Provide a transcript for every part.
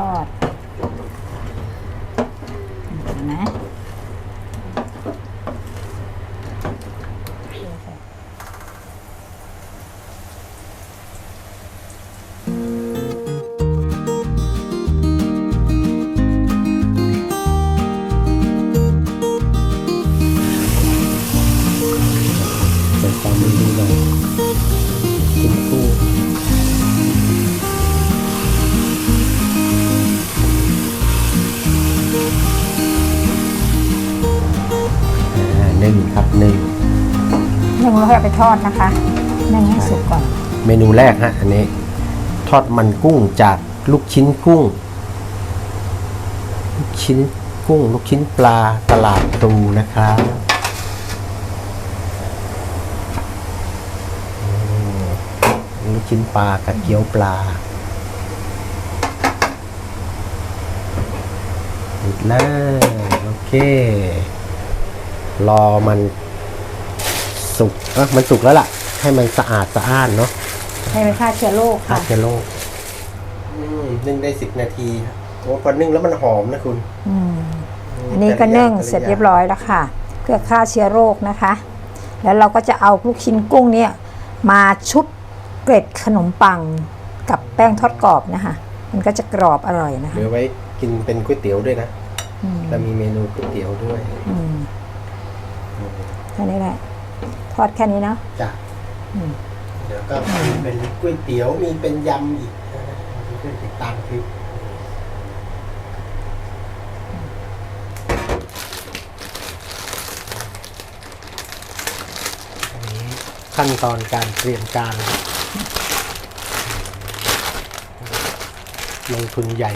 ทอดเห็นไหม ไปทอดนะคะนึ่งให้สุกก่อน เมนูแรกฮะอันนี้ ทอดมันกุ้งจากลูกชิ้นกุ้ง ลูกชิ้นกุ้ง ลูกชิ้นปลาตลาดตูนะครับลูกชิ้นปลากับเกี๊ยวปลาติดเลยโอเค รอมัน สุกเอะมันสุกแล้วล่ะ ให้มันสะอาดสะอ้านเนาะให้มันฆ่าเชื้อโรคฆ่าค่ะ เชื้อโรคนึ่งได้สิบนาทีครับโอ้พอนึ่งแล้วมันหอมนะคุณอืมอันนี้ก็นึ่งเสร็จเรียบร้อยแล้วค่ะ เพื่อฆ่าเชื้อโรคนะคะ แล้วเราก็จะเอาลูกชิ้นกุ้งเนี่ยมาชุบเกล็ดขนมปังกับแป้งทอดกรอบนะคะ มันก็จะกรอบอร่อยนะคะเหลือไว้กินเป็นก๋วยเตี๋ยวด้วยนะอืมแล้วมีเมนูก๋วยเตี๋ยวด้วยอืมแค่นี้แหละท อดแค่นี้เนาะจ้ะอืมเดี๋ยวก็มีเป็นก๋วยเตี๋ยวมีเป็นยำอีกนะเพื่อนๆติดตามคลิปอันนี้ขั้นตอนการเตรียมการลงทุนใหญ่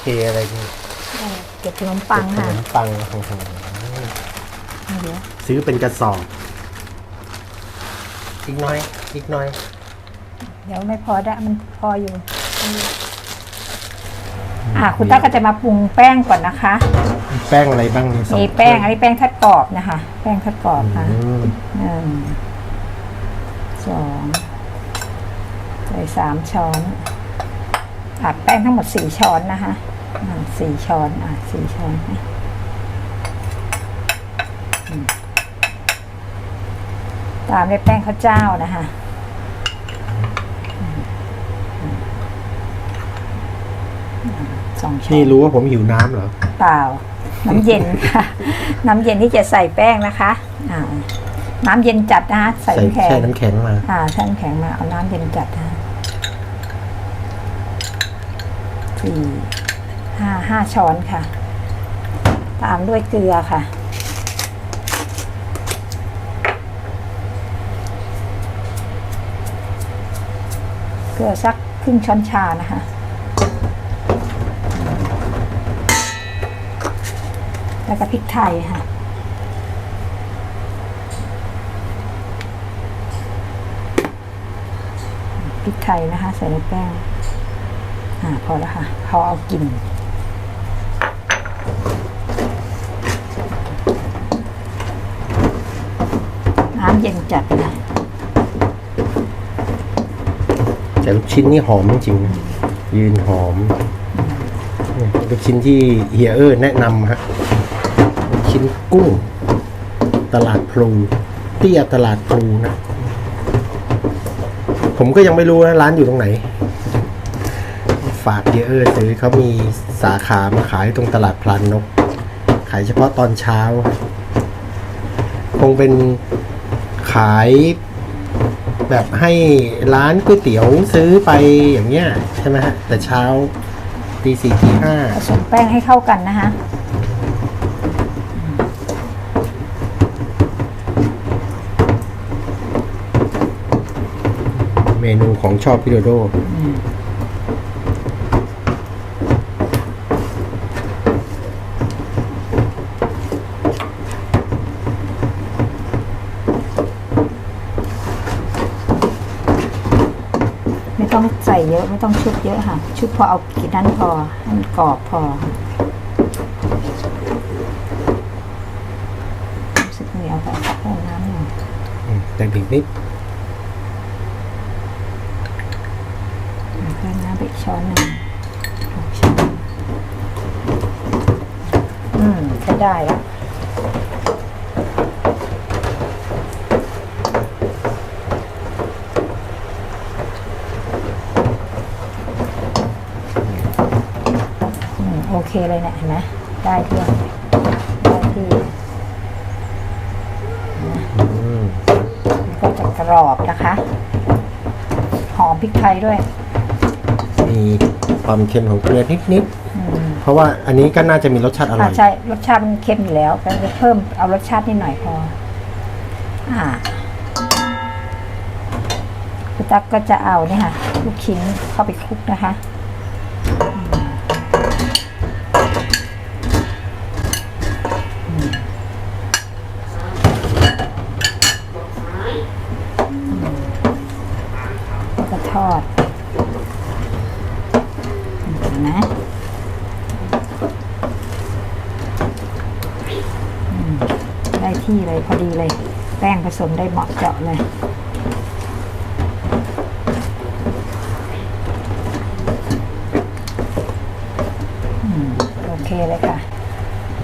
เทอะไรนี่เก็บขนมปังขค่ะนมปังโอ้โหเดี๋ยวซื้อเป็นกระสอบ อีกหน้อย อีกหน้อย เดี๋ยวไม่พอได้มันพออยู่ อะคุณต้าก็จะมาปรุงแป้งก่อนนะคะ แป้งอะไรบ้างเนี่ยสองมีแป้งอันนี้แป้งทอดกรอบนะคะ แป้งทอดกรอบค่ะอืมหนึ่งสองใส่สามช้อนอัดแป้งทั้งหมดสี่ช้อนนะคะอ่าสี่ช้อนอะสี่ช้อนนะอืม ตามด้วยแป้งข้าวเจ้านะคะอืมอืมสองช้อนนี่รู้ว่าผมหิวน้ำเหรอ เปล่า น้ำเย็นค่ะ น้ำเย็นที่จะใส่แป้งนะคะอ่าน้ำเย็นจัดนะคะใส่ใส่น้ำแข็ง แช่น้ำแข็งมา อ่าใส่น้ำแข็งมาเอาน้ำเย็นจัดนะคะสี่ห้าห้าช้อนค่ะ ตามด้วยเกลือค่ะ เกลือสักครึ่งช้อนชานะคะแล้วก็พริกไทยค่ะพริกไทยนะคะ ใส่ในแป้งอ่าพอแล้วค่ะพอเอากลิ่นน้ำเย็นจัดนะ แต่ลูกชิ้นนี่หอมจริงๆยืนหอมลูกชิ้นที่เฮียเออร์แนะนำฮะลูกชิ้นกุ้ง ตลาดพลูเตี้ยตลาดพลูนะ ผมก็ยังไม่รู้นะร้านอยู่ตรงไหน ฝากเฮียเออร์ซื้อเขามีสาขามาขายตรงตลาดพลานนก ขายเฉพาะตอนเช้า คงเป็นขาย แบบให้ร้านก๋วยเตี๋ยวซื้อไปอย่างเงี้ยใช่ไหมฮะแต่เช้าตีสี่ตีห้าผสมแป้งให้เข้ากันนะคะเมนูของชอบพี่โดโด ต้องใส่เยอะไม่ต้องชุบเยอะค่ะ ชุบพอเอากินนั้นพอมันกรอบพอรู้สึกเหนียวไปสักแน้ำหนึ่งแต่ดิบนิดเพิ่น้ำไปช้อนหนึ่งช้อนอืมใช้ได้แล้ว เคเลยเนี่ยเห็นไหมได้ที่ได้ที่อืมมันก็จะกรอบนะคะ หอมพริกไทยด้วย มีความเค็มของเกลือนิดอืมๆเพราะว่าอันนี้ก็น่าจะมีรสชาติอร่อ่าอยใช่รสชาติมันเค็มอยู่แล้วแต่จะเพิ่มเอารสชาตินิดหน่อยพอ อ่าคุณตั๊กก็จะเอาเนี่ยค่ะ ลูกชิ้นเข้าไปคลุกนะคะอืมแล้วก็ทอดเห็นไหม ได้ ที่เลยพอดีเลย แป้งผสมได้เหมาะเจาะเลยอืมโอเคเลยค่ะ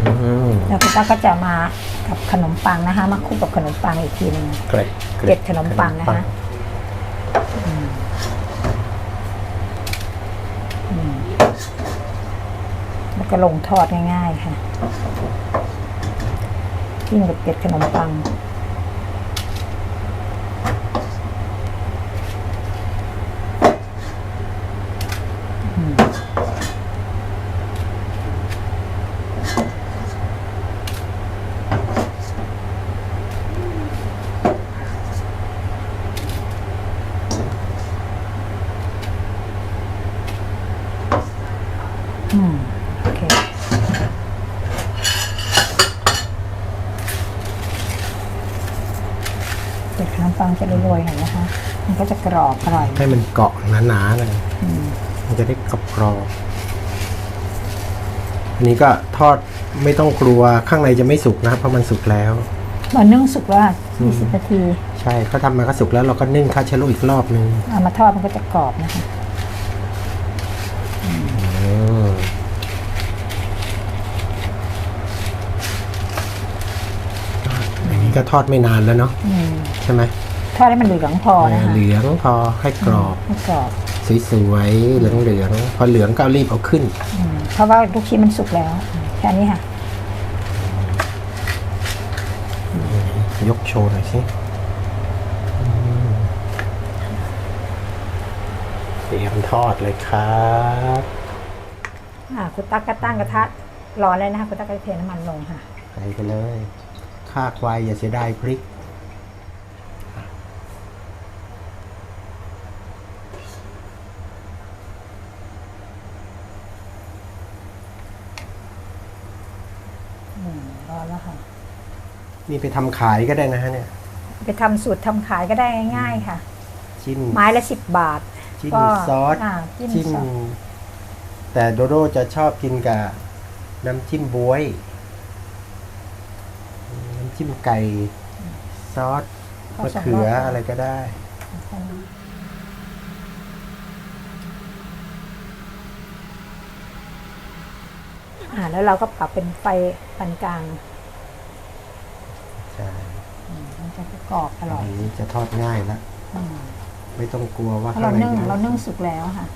อืมแล้วคุณป้าก็จะมากับขนมปังนะคะ มาคลุกกับขนมปังอีกทีหนึงเกล็ดเกล็ดขนมปังนะคะแล้วก็ลงทอดง่าย ๆ ค่ะ ยิ่งกับเกล็ดขนมปัง อืม โอเค เกล็ดขนมปังจะโรยๆหน่อยนะคะ มันก็จะก รอบอร่อยให้มันเกาะหนาๆเลยมันจะได้กรอบกรอบๆอันนี้ก็ทอดไม่ต้องกลัวข้างในจะไม่สุกนะครับเพราะมันสุกแล้วมันนึ่งสุกว่า20นาที ใช่เขาทำมาก็สุกแล้วเราก็นึ่งคาเชโลอีกรอบนึงเอามาทอดมันก็จะกรอบนะคะอืมอย่างนี้ก็ทอดไม่นานแล้วเนาะอืมใช่ไหม ทอดให้มันเหลืองพอนะคะเหลืองพอให้กรอบให้กรอบสวยๆเหลืองๆพอเหลืองก็เอารีบเอาขึ้นอืมเพราะว่าลูกชิ้นมันสุกแล้วแค่นี้ค่ะ ยกโชว์หน่อยสิอืมเตรียมทอดเลยครับอ่าคุณตั๊กก็ตั้งกระทะร้อนเลยนะคะคุณตั๊กก็เทน้ำมันลงค่ะใส่ไปเลยข้าควายอย่าเสียดายพริก อืมร้อนแล้วค่ะ นี่ไปทำขายก็ได้นะฮะเนี่ย ไปทำสูตรทำขายก็ได้ง่ายๆค่ะ จิ้ม ไม้ละสิบบาท จิ้มก็ซอสอ่าจิ้มจิ้มซอสแต่โดโดจะชอบกินกับน้ำจิ้มบวย น้ำจิ้มไก่ ซอสมะเขืออะไรก็ได้ อ่าแล้วเราก็ปรับเป็นไฟปานกลางใช่อืมมันจะกรอบอร่อยอันนี้จะทอดง่ายแล้วอืมไม่ต้องกลัวว่าเพราะเราข้างในนึ่งจะเรานึ่งสุกแล้วค่ะ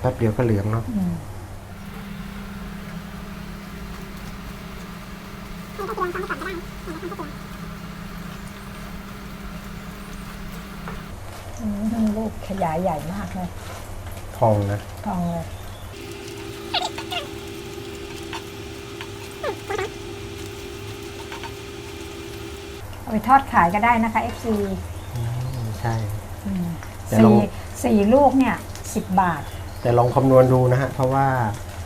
แป๊บเดียวก็เหลืองเนาะอืมอืมลูก ขยายใหญ่มากเลยทองนะทองเลย เอาไปทอดขายก็ได้นะคะ FC อืมใช่ อืมแต่ลสี่ง สี่ลูกเนี่ยสิบบาทแต่ลองคำนวณดูนะฮะ เพราะว่า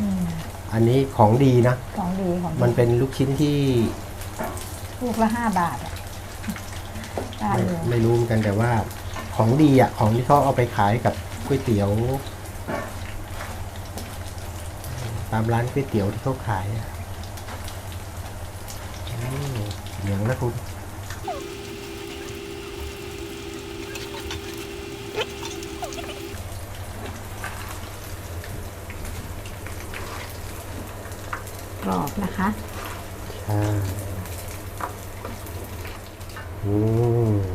อืมอันนี้ของดีนะ ของดีของดีมันเป็นลูกชิ้นที่ลูกละห้าบาทอะได้ไม่เลยไม่รู้เหมือนกันแต่ว่า ของดีอะ ของที่เขาเอาไปขายกับก๋วยเตี๋ยว ตามร้านก๋วยเตี๋ยวที่เขาขายอะเหลืองนะคุณกรอบนะคะใช่อืม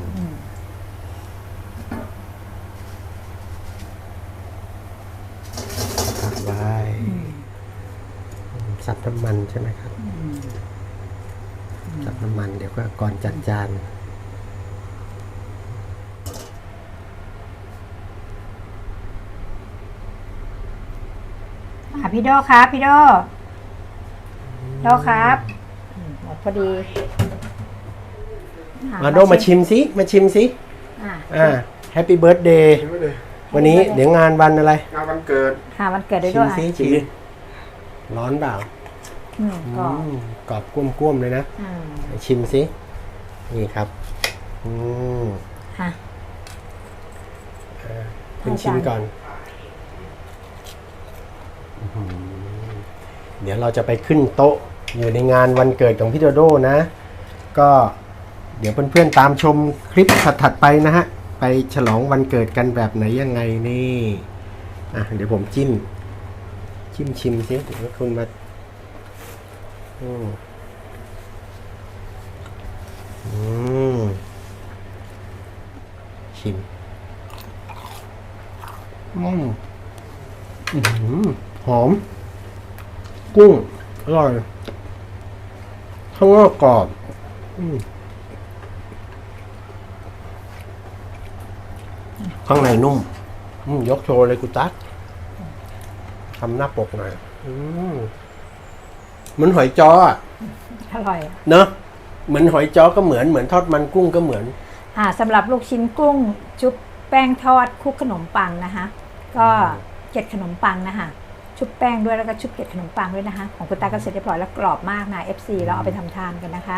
ำมันใช่ไหมครับสับน้ำมันเดี๋ยวก็ก่อนจัดจานอะพี่โดครับ พี่โดโดครับอืมหมดพอดีอะมาโดมาชิมสิมาชิมสิอะอ่าแฮปปี้เบิร์ดเดย์ชิมไว้เลยวันนี้เดี๋ยวงานวันอะไรงานวันเกิดค่ะวันเกิดด้วยชิด้มวยสิอะชิมร้อนเปล่า อืมก็อืมกรอบกล้วมๆเลยนะอืมไหนชิมสินี่ครับอืมอะคุณชิมก่อนอื้อหือเดี๋ยวเราจะไปขึ้นโต๊ะอยู่ในงานวันเกิดของพี่โดโดนะ ก็เดี๋ยวเพื่อนๆตามชมคลิปถัดๆไปนะฮะ ไปฉลองวันเกิดกันแบบไหนยังไงนี่ อะเดี๋ยวผมจิ้มจิ้มชิมสิเดี๋ยวคุณมา อืมอืมชิมอืมอื้อหือหอม กุ้ง อร่อยข้างนอกกรอบอืมข้างในนุ่มอืมยกโชว์เลยกูตั๊กทำหน้าปกหน่อยอืม เหมือนหอยจ้ออะอร่อยอะเนอะเหมือนหอยจ้อก็เหมือนเหมือนทอดมันกุ้งก็เหมือน อ่าสำหรับลูกชิ้นกุ้ง ชุบแป้งทอดคลุกขนมปังนะคะ ก็เกล็ดขนมปังนะคะชุบแป้งด้วยแล้วก็ชุบเกล็ดขนมปังด้วยนะคะ ของคุณตาก็เสร็จเรียบร้อยแล้วกรอบมากนะ FC แล้วเอาไปทำทานกันนะคะ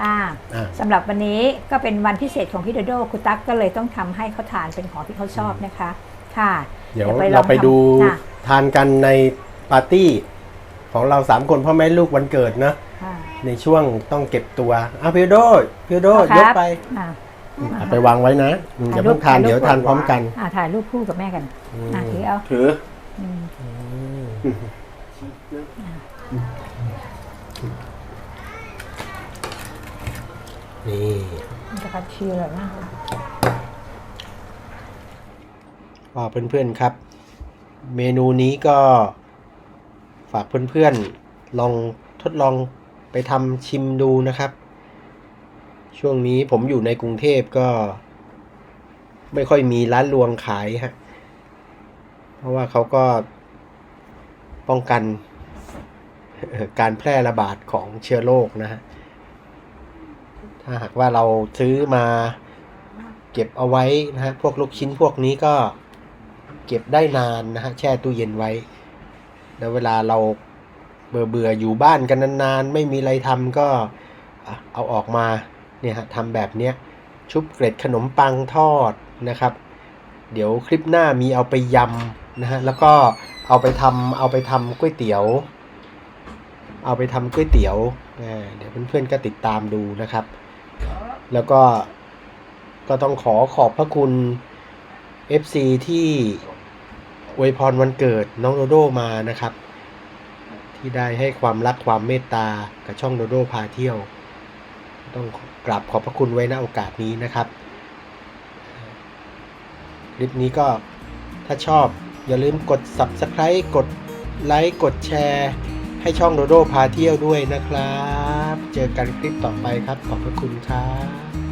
ค่ะอ่า สำหรับวันนี้ก็เป็นวันพิเศษของพี่โดโดคุณตั๊กก็เลยต้องทำให้เขาทานเป็นของที่เขาชอบนะคะ ค่ะเดี๋ยวลเราองไปทำดูค่ะ ทานกันในปาร์ตี้ ของเราสามคนพ่อแม่ลูกวันเกิดนะค่ะในช่วงต้องเก็บตัวอะพิวโดพิวโดคยรักบไปอ่าเอาไปวางไว้นะอืมอย่าเพิ่งทานถ่ายรูปเดี๋ยวทานพร้อมกัน อ่าถ่ายรูปคู่กับแม่กันอ่าถือเอาถืออืมนี่ มันจะกัดเชียร์มากเลยก็เพื่อนๆครับ เมนูนี้ก็ฝากเพื่อนๆลองทดลองไปทำชิมดูนะครับ ช่วงนี้ผมอยู่ในกรุงเทพก็ ไม่ค่อยมีร้านรวงขายฮะ เพราะว่าเขาก็ป้องกันการแพร่ระบาดของเชื้อโรคนะฮะ ถ้าหากว่าเราซื้อมาเก็บเอาไว้นะฮะ พวกลูกชิ้นพวกนี้ก็เก็บได้นานนะฮะ แช่ตู้เย็นไว้ แล้วเวลาเราเบื่อเบื่อๆอยู่บ้านกันนานๆ ไม่มีอะไรทำก็เอาออกมาเนี่ยฮะทำแบบเนี้ยชุบเกล็ดขนมปังทอดนะครับ เดี๋ยวคลิปหน้ามีเอาไปยำนะฮะแล้วก็เอาไปทำเอาไปทำก๋วยเตี๋ยว เอาไปทำก๋วยเตี๋ยวเดี๋ยวเพื่อนๆก็ติดตามดูนะครับ แล้วก็ก็ต้องขอขอบพระคุณ FC ที่ อวยพรวันเกิดน้องโดโดมานะครับ ที่ได้ให้ความรักความเมตตากับช่องโดโดพาเที่ยว ต้องกราบขอบพระคุณไว้ณโอกาสนี้นะครับคลิปนี้ก็ถ้าชอบอย่าลืมกด Subscribe กดไลค์กดแชร์ ให้ช่องโดโดพาเที่ยวด้วยนะครับ เจอกันคลิปต่อไปครับ ขอบพระคุณครับ